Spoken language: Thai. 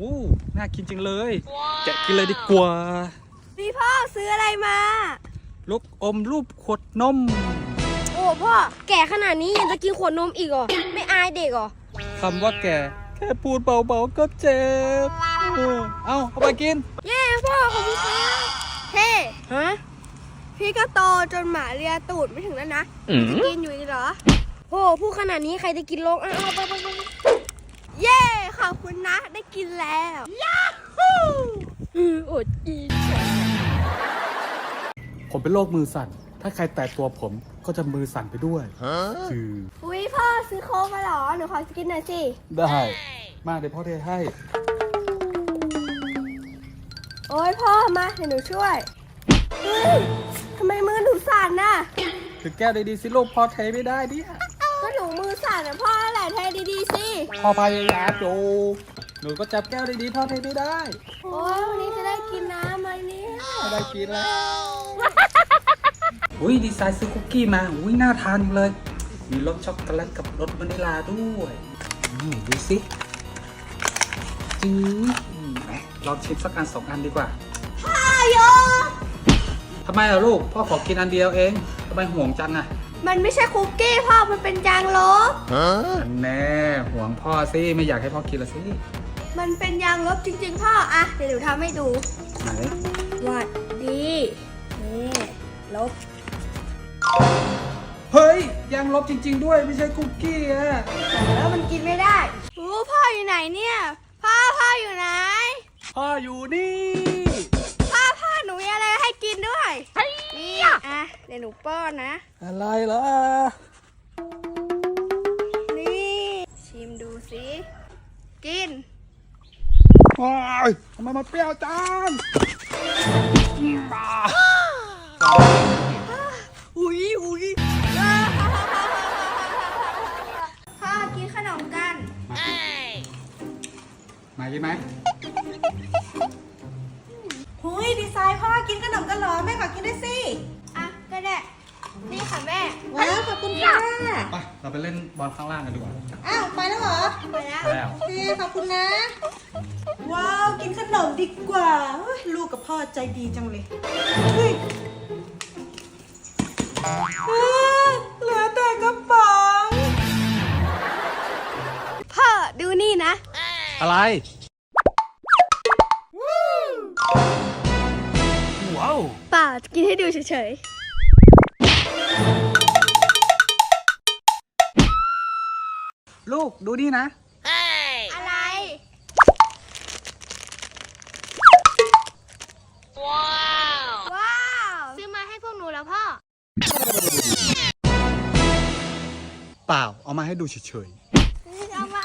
อ้น่ากินจริงเลย แกะกินเลยดีกว่า พี่พ่อซื้ออะไรมาลูกอมรูปขวดนม โอ้พ่อแก่ขนาดนี้ยังจะกินขวดนมอีกเหรอไม่อายเด็กเหรอคำว่าแกแค่พูดเบาๆก็เจ็บเออเอาเอาไปกิน เย้พ่อขอบคุณครับเฮ้ฮะ พี่ก็โตจนหมาเลียตูดไม่ถึงแล้วนะจะกินอยู่อีกเหรอโหพูดขนาดนี้ใครจะกินลงเอาเอาไปไปไป เย้ขอบคุณนะ ได้กินแล้วยาฮูอดกิน ผมเป็นโรคมือสั่น ถ้าใครแตะตัวผมก็จะมือสั่นไปด้วยคืออุ้ยพ่อซื้อโค้กมาเหรอ หนูขอกินหน่อยสิ ได้ มาเดี๋ยวพ่อเทให้ โอ้ยพ่อมาเดี๋ยวหนูช่วยเฮ้ยทำไมมือหนูสั่นน่ะ คือแก้วดีๆสิลูกพ่อเทไม่ได้เนี่ยก็หนูมือสั่นนะพ่อแหละเทดีๆสิ พ่อพยายามอยู่หนูก็จับแก้วดีๆพ่อเทไม่ได้โอ้ยวันนี้จะได้กินน้ำไหมเนี่ย ไม่ได้กินแล้วอุ้ยดีไซน์ซื้อคุกกี้มาอุ้ยน่าทานจังเลย มีรสช็อกโกแลตกับรสวานิลลาด้วยอืมดูสิจืดอืมไหนลองชิมสักอันสองอันดีกว่าอายอทำไมล่ะลูกพ่อขอกินอันเดียวเองทำไมห่วงจังอะ มันไม่ใช่คุกกี้พ่อ มันเป็นยางลบอันแน่ห่วงพ่อสิไม่อยากให้พ่อกินละสิมันเป็นยางลบจริง ๆ พ่ออะเดี๋ยวหนูทำให้ดูไหนหวัดดีนี่ลบ เฮ้ยยังลบจริง ๆ ด้วยไม่ใช่คุกกี้อะแล้วมันกินไม่ได้โอ้พ่ออยู่ไหนเนี่ย พ่อพ่ออยู่ไหน พ่ออยู่นี่ พ่อพ่อหนูมีอะไรให้กินด้วย นี่อะเดี๋ยวหนูป้อนนะ อะไรล่ะนี่ ชิมดูสิกินว้ายทำไมมันเปรี้ยวจังอุ้ยอุ้ยพ่อกินขนมกัน มากินไหม หุยดีไซน์พ่อกินขนมกันเหรอแม่ขอกินด้วยสิอะก็ได้ นี่ค่ะแม่ ว้าวขอบคุณค่ะไปเราไปเล่นบอลข้างล่างกันดีกว่าอ้าวไปแล้วเหรอไปแล้วแล้วโอเคขอบคุณนะ ว้าวกินขนมดีกว่าเฮ้ยลูกกับพ่อใจดีจังเลยเฮ้ยอ้าวเหลือแต่กระป๋องพ่อดูนี่นะ อะไรว้าว เปล่ากินให้ดูเฉยลูกดูนี่นะ ๆ อะไรว้าวว้าว ซื้อมาให้พวกหนูแล้วพ่อ เปล่าเอามาให้ดูเฉยเอามา